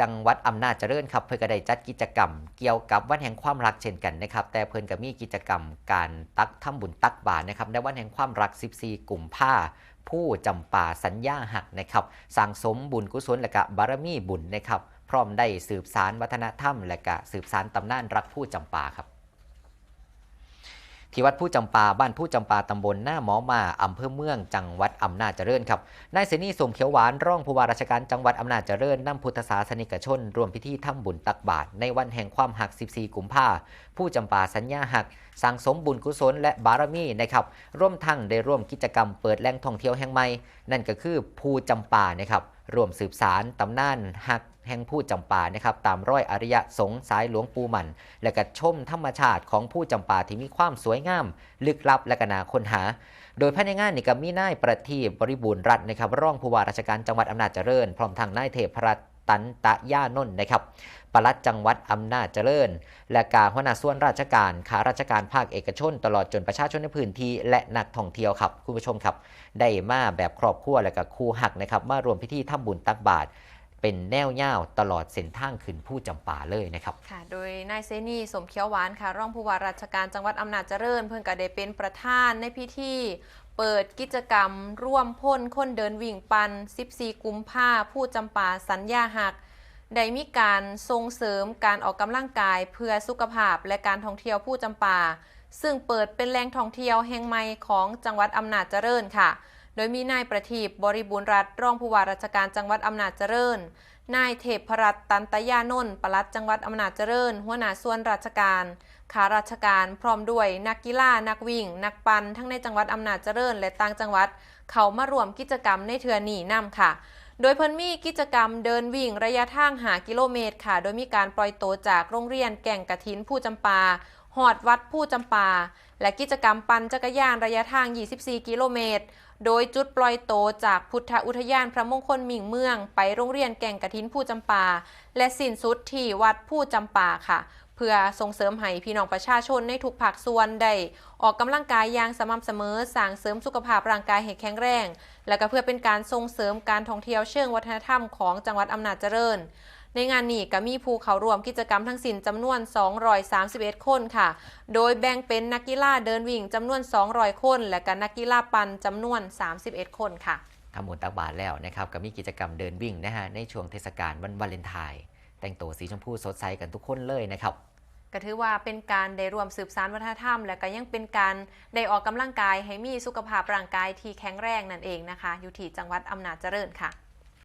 จังหวัดอำนาจเจริญครับเพื่อก็ได้จัดกิจกรรม เกี่ยวกับวันแห่งความรักเช่นกันนะครับ แต่เพื่อนก็มีกิจกรรมการตักทำบุญตักบาตรนะครับในวันแห่งความรัก 14 กลุ่มผ้าผู้จำป่าสัญญาหักนะครับสั่งสมบุญกุศลและกะบารมีบุญนะครับ พร้อมได้สืบสารวัฒนธรรม และกะสืบสารตำนานรักผู้จำป่าครับ ที่วัดผู้จำปาบ้านผู้จำปาตำบลหน้าหมอมาอำเภอเมือง จังหวัดอำนาจเจริญครับนายเสนีสมเขียวหวานรองผู้ว่าราชการจังหวัดอำนาจเจริญนำพุทธศาสนิกชนรวมพิธีทำบุญตักบาตรในวันแห่งความหัก 14 กุมภาผู้จำปาสัญญาหักสั่งสมบุญกุศลและบารมีนะครับร่วมทั้งได้ร่วมกิจกรรมเปิดแหล่งท่องเที่ยวแห่งใหม่นั่นก็คือภูจำปานะครับ ร่วมสืบสารตำนานหักแห่งผู้จำปานะครับตามร้อยอริยสงสายหลวงปูมัน และก็ชมธรรมชาติของผู้จำปาที่มีความสวยงาม ลึกลับและก็นาค้นหา โดยภายในงานนี่ก็มีนายประทีปบริบูรณ์รัตน์นะครับ รองผู้ว่าราชการจังหวัดอำนาจเจริญ พร้อมทางนายเทพรัตน์ ตันตะย่านนท์นะครับปลัดจังหวัดอำนาจเจริญ และการหัวหน้าส่วนราชการข้าราชการภาคเอกชน ตลอดจนประชาชนในพื้นที่และนักท่องเที่ยวครับคุณผู้ชมครับ ได้มาแบบครอบครัวและก็ครูหักนะครับ มารวมพิธีทำบุญตักบาตรเป็นแนวย่าวตลอดเส้นทางขึ้นผู้จำปาเลยนะครับ ค่ะ โดยนายเซนีสมเขียวหวานค่ะ รองผู้ว่าราชการจังหวัดอำนาจเจริญ เพิ่งก็ได้เป็นประธานในพิธี เปิดกิจกรรม ร่วมพ่นคนเดินวิ่งปัน 14 กุมภาผู้จำปาสัญญาหัก ได้มีการส่งเสริมการออกกำลังกายเพื่อสุขภาพและการท่องเที่ยวผู้จำปา ซึ่งเปิดเป็นแหล่งท่องเที่ยวแห่งใหม่ของจังหวัดอำนาจเจริญค่ะ โดยมีนายประทีปบริบูรณ์รัตน์รองผู้ว่าราชการจังหวัดอำนาจเจริญ นายเทพรัตน์ตันตยานนท์ปลัดจังหวัดอำนาจเจริญ หัวหน้าส่วนราชการข้าราชการพร้อมด้วยนักกีฬานักวิ่ง นักปั่นทั้งในจังหวัดอำนาจเจริญ และต่างจังหวัด เขามารวมกิจกรรมในเทือนีนํค่ะ โดยเพิ่นมีกิจกรรมเดินวิ่งระยะทางหากิโลเมตรค่ะ โดยมีการปล่อยโตวจากโรงเรียนแก่งกระถินผู้จำปา หอดวัดผู้จำปา และกิจกรรมปั่นจักรยานระยะทาง 24 กิโลเมตร โดยจุดปล่อยโตจากพุทธอุทยานพระมงคลมิ่งเมือง ไปโรงเรียนแก่งกระถินผู้จำปา และสิ้นสุดที่วัดผู้จำปาค่ะ เพื่อส่งเสริมให้พี่น้องประชาชนในทุกภาคส่วนได้ออกกำลังกายอย่างสม่ำเสมอสร้างเสริมสุขภาพร่างกายให้แข็งแรง และก็เพื่อเป็นการส่งเสริมการท่องเที่ยวเชิงวัฒนธรรมของจังหวัดอำนาจเจริญ ในงานนี้ก็มีผู้เข้าร่วมกิจกรรมทั้งสิ้นจำนวน 231 คนค่ะ โดยแบ่งเป็นนักกีฬาเดินวิ่งจำนวน 200 คน และก็นักกีฬาปั่นจำนวน 31 คนค่ะทำบุญตักบาตรแล้วนะครับก็มีกิจกรรมเดินวิ่งนะฮะในช่วงเทศกาลวันวาเลนไทน์แต่งตัวสีชมพูสดใสกันทุกคนเลยนะครับก็ถือว่าเป็นการได้รวมสืบสานวัฒนธรรม และก็ยังเป็นการได้ออกกำลังกายให้มีสุขภาพร่างกายที่แข็งแรงนั่นเองนะคะ อยู่ที่จังหวัดอำนาจเจริญค่ะ